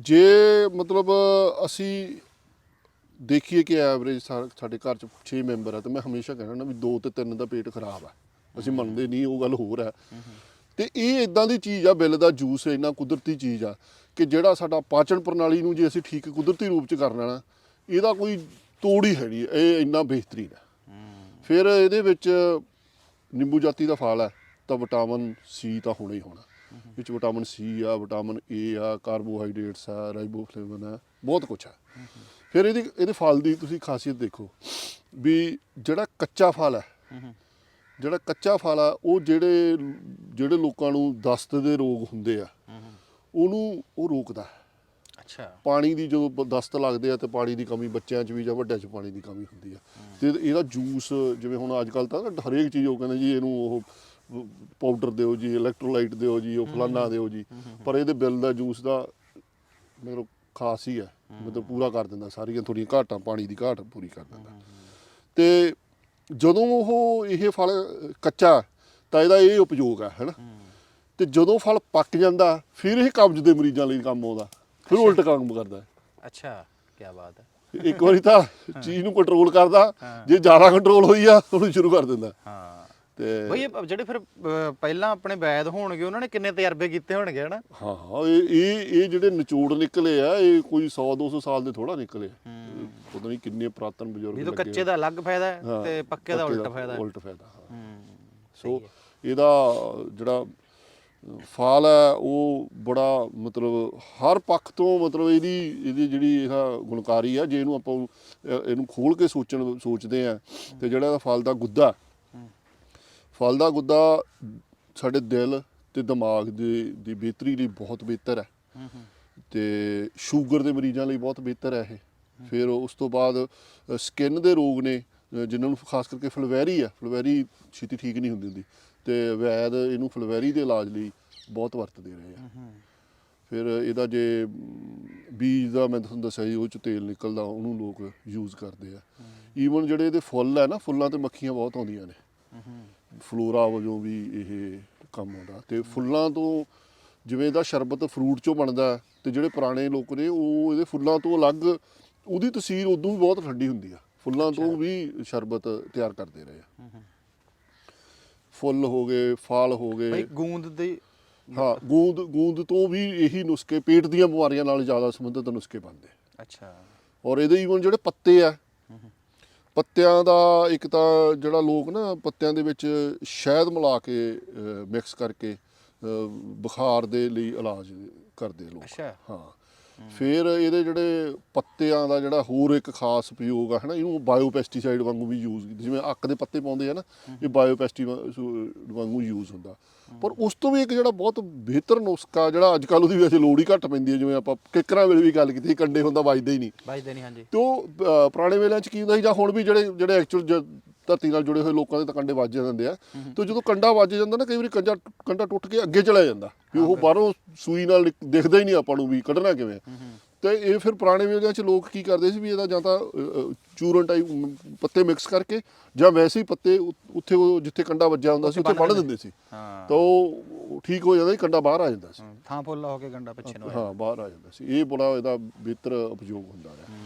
ਜੇ ਮਤਲਬ ਅਸੀਂ ਦੇਖੀਏ ਕਿ ਐਵਰੇਜ ਸਾਡੇ ਘਰ ਚ 6 ਮੈਂਬਰ ਆ, ਤੇ ਮੈਂ ਹਮੇਸ਼ਾ ਕਹਿਣਾ ਨਾ ਵੀ 2 ਤੇ 3 ਦਾ ਪੇਟ ਖਰਾਬ ਆ। ਅਸੀਂ ਮੰਨਦੇ ਨਹੀਂ, ਉਹ ਗੱਲ ਹੋਰ ਹੈ ਤੇ ਇਹ ਇਦਾਂ ਦੀ ਚੀਜ਼ ਆ, ਬਿੱਲ ਦਾ ਜੂਸ ਇੰਨਾ ਕੁਦਰਤੀ ਚੀਜ਼ ਆ, ਕਿ ਜਿਹੜਾ ਸਾਡਾ ਪਾਚਨ ਪ੍ਰਣਾਲੀ ਨੂੰ ਜੇ ਅਸੀਂ ਠੀਕ ਕੁਦਰਤੀ ਰੂਪ ਚ ਕਰਨਾ ਨਾ ਇਹਦਾ ਕੋਈ ਤੋੜ ਹੀ ਹੈ ਨਹੀਂ, ਇਹ ਇੰਨਾ ਬਿਹਤਰੀਨ ਹੈ ਫਿਰ ਇਹਦੇ ਵਿੱਚ ਨਿੰਬੂ ਜਾਤੀ ਦਾ ਫਲ ਹੈ ਤਾਂ ਵਿਟਾਮਿਨ ਸੀ ਤਾਂ ਹੋਣਾ ਹੀ ਹੋਣਾ। ਵਿੱਚ ਵਿਟਾਮਿਨ ਸੀ ਆ ਵਿਟਾਮਿਨ ਏ ਆ ਕਾਰਬੋਹਾਈਡਰੇਟਸ ਆ ਰਾਈਬੋਫਲੇਵਨ ਆ ਬਹੁਤ ਕੁਝ ਆ। ਫਿਰ ਇਹਦੀ ਇਹਦੇ ਫਲ ਦੀ ਤੁਸੀਂ ਖਾਸੀਅਤ ਦੇਖੋ ਵੀ ਜਿਹੜਾ ਕੱਚਾ ਫਲ ਹੈ ਜਿਹੜਾ ਕੱਚਾ ਫਲ ਆ ਉਹ ਜਿਹੜੇ ਜਿਹੜੇ ਲੋਕਾਂ ਨੂੰ ਦਸਤ ਦੇ ਰੋਗ ਹੁੰਦੇ ਆ ਉਹਨੂੰ ਉਹ ਰੋਕਦਾ। ਅੱਛਾ। ਪਾਣੀ ਦੀ ਜਦੋਂ ਦਸਤ ਲੱਗਦੇ ਆ ਤੇ ਪਾਣੀ ਦੀ ਕਮੀ ਬੱਚਿਆਂ 'ਚ ਵੀ ਜਾਂ ਵੱਡਿਆਂ 'ਚ ਪਾਣੀ ਦੀ ਕਮੀ ਹੁੰਦੀ ਆ। ਤੇ ਇਹਦਾ ਜੂਸ ਜਿਵੇਂ ਹੁਣ ਅੱਜ ਕੱਲ ਤਾਂ ਹਰੇਕ ਚੀਜ਼ ਉਹ ਕਹਿੰਦੇ ਜੀ ਇਹਨੂੰ ਉਹ ਪਾਊਡਰ ਦਿਓ ਜੀ ਇਲੈਕਟ੍ਰੋਲਾਈਟ ਦਿਓ ਜੀ ਉਹ ਫਲਾਨਾ ਦਿਓ ਜੀ। ਪਰ ਇਹਦੇ ਬਿੱਲ ਦਾ ਜੂਸ ਦਾ ਮਤਲਬ ਖਾਸ ਹੀ ਹੈ। ਮਤਲਬ ਪੂਰਾ ਕਰ ਦਿੰਦਾ ਸਾਰੀਆਂ ਥੋੜੀਆਂ ਘਾਟਾਂ ਪਾਣੀ ਦੀ ਘਾਟ ਪੂਰੀ ਕਰ ਦਿੰਦਾ। ਤੇ ਜਦੋਂ ਉਹ ਇਹ ਫਲ ਕੱਚਾ ਤਾਂ ਇਹਦਾ ਇਹ ਉਪਯੋਗ ਹੈ ਹੈਨਾ? ਤੇ ਜਦੋਂ ਫਲ ਪੱਕ ਜਾਂਦਾ ਫਿਰ ਇਹ ਕਬਜ਼ ਦੇ ਮਰੀਜ਼ਾਂ ਲਈ ਕੰਮ ਆਉਂਦਾ। ਫਿਰ ਉਲਟ ਕੰਮ ਕਰਦਾ। ਅੱਛਾ ਕੀ ਬਾਤ ਹੈ। ਇੱਕ ਵਾਰੀ ਤਾਂ ਚੀਜ਼ ਨੂੰ ਕੰਟਰੋਲ ਕਰਦਾ ਜੇ ਜ਼ਿਆਦਾ ਕੰਟਰੋਲ ਹੋਈ ਆ ਉਹਨੂੰ ਸ਼ੁਰੂ ਕਰ ਦਿੰਦਾ। ਹਾਂ। ਤੇ ਬਈ ਇਹ ਜਿਹੜੇ ਫਿਰ ਅਹ, ਪਹਿਲਾਂ ਆਪਣੇ ਵੈਦ ਹੋਣਗੇ ਉਹਨਾਂ ਨੇ ਕਿੰਨੇ ਤਜਰਬੇ ਕੀਤੇ ਹੋਣਗੇ ਹਨਾ? ਹਾਂ ਹਾਂ ਇਹ ਇਹ ਇਹ ਜਿਹੜੇ ਨਿਚੋੜ ਨਿਕਲੇ ਆ ਇਹ ਕੋਈ 100 200 ਸਾਲ ਦੇ ਥੋੜਾ ਨਿਕਲੇ ਆ। ਪਤਾ ਨਹੀਂ ਕਿੰਨੇ ਪੁਰਾਤਨ ਬਜ਼ੁਰਗ ਵੀ ਤਾਂ ਲੱਗੇ ਕੱਚੇ ਦਾ ਅਲੱਗ ਫਾਇਦਾ ਹੈ ਹਾਂ, ਤੇ ਪੱਕੇ ਦਾ ਉਲਟ ਫਾਇਦਾ ਹੈ। ਉਲਟ ਫਾਇਦਾ ਹਾਂ। ਹੂੰ ਸੋ ਇਹਦਾ ਜਿਹੜਾ ਫਲ ਹੈ ਉਹ ਬੜਾ ਮਤਲਬ ਹਰ ਪੱਖ ਤੋਂ ਮਤਲਬ ਇਹਦੀ ਇਹਦੀ ਜਿਹੜੀ ਇਹ ਗੁਣਕਾਰੀ ਆ ਜੇ ਇਹਨੂੰ ਆਪਾਂ ਅਹ ਇਹਨੂੰ ਖੋਲ ਕੇ ਸੋਚਣ ਸੋਚਦੇ ਆ ਤੇ ਜਿਹੜਾ ਇਹਦਾ ਫਲ ਦਾ ਗੁੱਦਾ ਫਲ ਦਾ ਗੁੱਦਾ ਸਾਡੇ ਦਿਲ ਤੇ ਦਿਮਾਗ ਦੀ ਦੀ ਬਿਹਤਰੀ ਲਈ ਬਹੁਤ ਬਿਹਤਰ ਹੈ। ਤੇ ਸ਼ੂਗਰ ਦੇ ਮਰੀਜ਼ਾਂ ਲਈ ਬਹੁਤ ਬਿਹਤਰ ਹੈ ਇਹ। ਫਿਰ ਉਸ ਤੋਂ ਬਾਅਦ ਸਕਿਨ ਦੇ ਰੋਗ ਨੇ ਜਿਨ੍ਹਾਂ ਨੂੰ ਖਾਸ ਕਰਕੇ ਫਲਵੈਰੀ ਆ ਫਲਵੈਰੀ ਛੇਤੀ ਠੀਕ ਨਹੀਂ ਹੁੰਦੀ ਹੁੰਦੀ। ਤੇ ਵੈਦ ਇਹਨੂੰ ਫਲਵੈਰੀ ਦੇ ਇਲਾਜ ਲਈ ਬਹੁਤ ਵਰਤਦੇ ਰਹੇ ਆ। ਫਿਰ ਇਹਦਾ ਜੇ ਬੀਜ ਦਾ ਮੈਂ ਤੁਹਾਨੂੰ ਦੱਸਿਆ ਜੀ ਉਹ ਚ ਤੇਲ ਨਿਕਲਦਾ ਉਹਨੂੰ ਲੋਕ ਯੂਜ਼ ਕਰਦੇ ਆ। ਈਵਨ ਜਿਹੜੇ ਇਹਦੇ ਫੁੱਲ ਹੈ ਨਾ ਫੁੱਲਾਂ ਤੇ ਮੱਖੀਆਂ ਬਹੁਤ ਆਉਂਦੀਆਂ ਨੇ। ਫਲੋਰਾ ਵਜੋਂ ਵੀ ਇਹ ਕੰਮ ਆਉਂਦਾ। ਤੇ ਫੁੱਲਾਂ ਤੋਂ ਜਿਵੇਂ ਇਹਦਾ ਸ਼ਰਬਤ ਫਰੂਟ ਚੋਂ ਬਣਦਾ ਤੇ ਜਿਹੜੇ ਪੁਰਾਣੇ ਲੋਕ ਨੇ ਉਹ ਇਹਦੇ ਫੁੱਲਾਂ ਤੋਂ ਅਲੱਗ ਉਹਦੀ ਤਸੀਰ ਉਦੋਂ ਵੀ ਬਹੁਤ ਠੰਡੀ ਹੁੰਦੀ ਆ। ਫੁੱਲਾਂ ਤੋਂ ਵੀ ਸ਼ਰਬਤ ਤਿਆਰ ਕਰਦੇ ਰਹੇ ਆ। ਫੁੱਲ ਹੋ ਗਏ ਫਲ ਹੋ ਬਈ ਗਏ ਗੂੰਦ ਦੀ ਹਾਂ ਗੂੰਦ ਗੂੰਦ ਤੋਂ ਵੀ ਇਹੀ ਨੁਸਖੇ ਪੇਟ ਦੀਆਂ ਬਿਮਾਰੀਆਂ ਨਾਲ ਜ਼ਿਆਦਾ ਸੰਬੰਧਿਤ ਨੁਸਖੇ ਬਣਦੇ। ਅੱਛਾ। ਔਰ ਇਹਦੇ ਈਵਨ ਜਿਹੜੇ ਪੱਤੇ ਆ ਪੱਤਿਆਂ ਦਾ ਇੱਕ ਤਾਂ ਜਿਹੜਾ ਲੋਕ ਨਾ ਪੱਤਿਆਂ ਦੇ ਵਿੱਚ ਸ਼ਹਿਦ ਮਿਲਾ ਕੇ ਮਿਕਸ ਕਰਕੇ ਬੁਖਾਰ ਦੇ ਲਈ ਇਲਾਜ ਕਰਦੇ ਲੋਕ। ਅੱਛਾ। ਹਾਂ। ਫਿਰ ਇਹਦੇ ਜਿਹੜੇ ਪੱਤਿਆਂ ਦਾ ਜਿਹੜਾ ਹੋਰ ਇੱਕ ਖਾਸ ਪ੍ਰਯੋਗ ਆ ਹਨਾ ਇਹਨੂੰ ਬਾਇਓਪੈਸਟੀਸਾਈਡ ਵਾਂਗੂ ਵੀ ਯੂਜ਼ ਜਿਵੇਂ ਅੱਕ ਦੇ ਪੱਤੇ ਪਾਉਂਦੇ ਆ ਨਾ ਇਹ ਬਾਇਓਪੈਸਟੀ ਵਾਂਗੂ ਯੂਜ਼ ਹੁੰਦਾ। ਪਰ ਉਸ ਤੋਂ ਵੀ ਇੱਕ ਜਿਹੜਾ ਬਹੁਤ ਬਿਹਤਰ ਨੁਸਖਾ ਜਿਹੜਾ ਅੱਜ ਕੱਲ ਉਹਦੀ ਵੈਸੇ ਲੋੜ ਹੀ ਘੱਟ ਪੈਂਦੀ ਹੈ ਜਿਵੇਂ ਆਪਾਂ ਕਿਕਰਾਂ ਵੇਲੇ ਵੀ ਗੱਲ ਕੀਤੀ ਕੰਡੇ ਹੁੰਦਾ ਵੱਜਦਾ ਹੀ ਨਹੀਂ। ਵੱਜਦੇ ਨਹੀਂ ਹਾਂਜੀ। ਤੇ ਉਹ ਅ, ਪੁਰਾਣੇ ਵੇਲਿਆਂ 'ਚ ਕੀ ਹੁੰਦਾ ਸੀ ਜਾਂ ਹੁਣ ਵੀ ਜਿਹੜੇ ਜਿਹੜੇ ਐਕਚੁਅਲ ਧਰਤੀ ਨਾਲ ਜੁੜੇ ਹੋਏ ਲੋਕਾਂ ਦੇ ਤਾਂ ਕੰਡੇ ਵੱਜ ਜਾਂਦੇ ਆ। ਤੇ ਜਦੋਂ ਕੰਡਾ ਵੱਜ ਜਾਂਦਾ ਨਾ ਕਈ ਵਾਰੀ ਕੰਡਾ ਕੰਡਾ ਟੁੱਟ ਕੇ ਅੱਗੇ ਚਲਾ ਜਾਂਦਾ। ਵੀ ਉਹ ਬਾਹਰੋਂ ਸੂਈ ਨਾਲ ਦਿਖਦਾ ਹੀ ਨਹੀਂ ਆਪਾਂ ਨੂੰ ਵੀ ਕੱਢਣਾ ਕਿਵੇਂ। ਤੇ ਇਹ ਫਿਰ ਪੁਰਾਣੇ ਵੇਲਿਆਂ 'ਚ ਲੋਕ ਕੀ ਕਰਦੇ ਸੀ ਵੀ ਇਹਦਾ ਜਾਂ ਤਾਂ ਚੂਰਨ ਟਾਈਪ ਪੱਤੇ ਮਿਕਸ ਕਰਕੇ ਜਾਂ ਵੈਸੇ ਹੀ ਪੱਤੇ ਉੱਥੇ ਉਹ ਜਿੱਥੇ ਕੰਡਾ ਵੱਜਿਆ ਹੁੰਦਾ ਸੀ ਉੱਥੇ ਬੰਨ ਦਿੰਦੇ ਸੀ। ਹਾਂ। ਤਾਂ ਉਹ ਠੀਕ ਹੋ ਜਾਂਦਾ ਸੀ ਕੰਡਾ ਬਾਹਰ ਆ ਜਾਂਦਾ ਸੀ। ਥਾਂ ਫੁੱਲਾ ਹੋ ਕੇ ਗੰਡਾ ਪਿੱਛੇ ਨੂੰ ਹਾਂ ਬਾਹਰ ਆ ਜਾਂਦਾ ਸੀ। ਇਹ ਬੜਾ ਇਹਦਾ ਬਿਹਤਰ ਉਪਯੋਗ ਹੁੰਦਾ ਹੈ।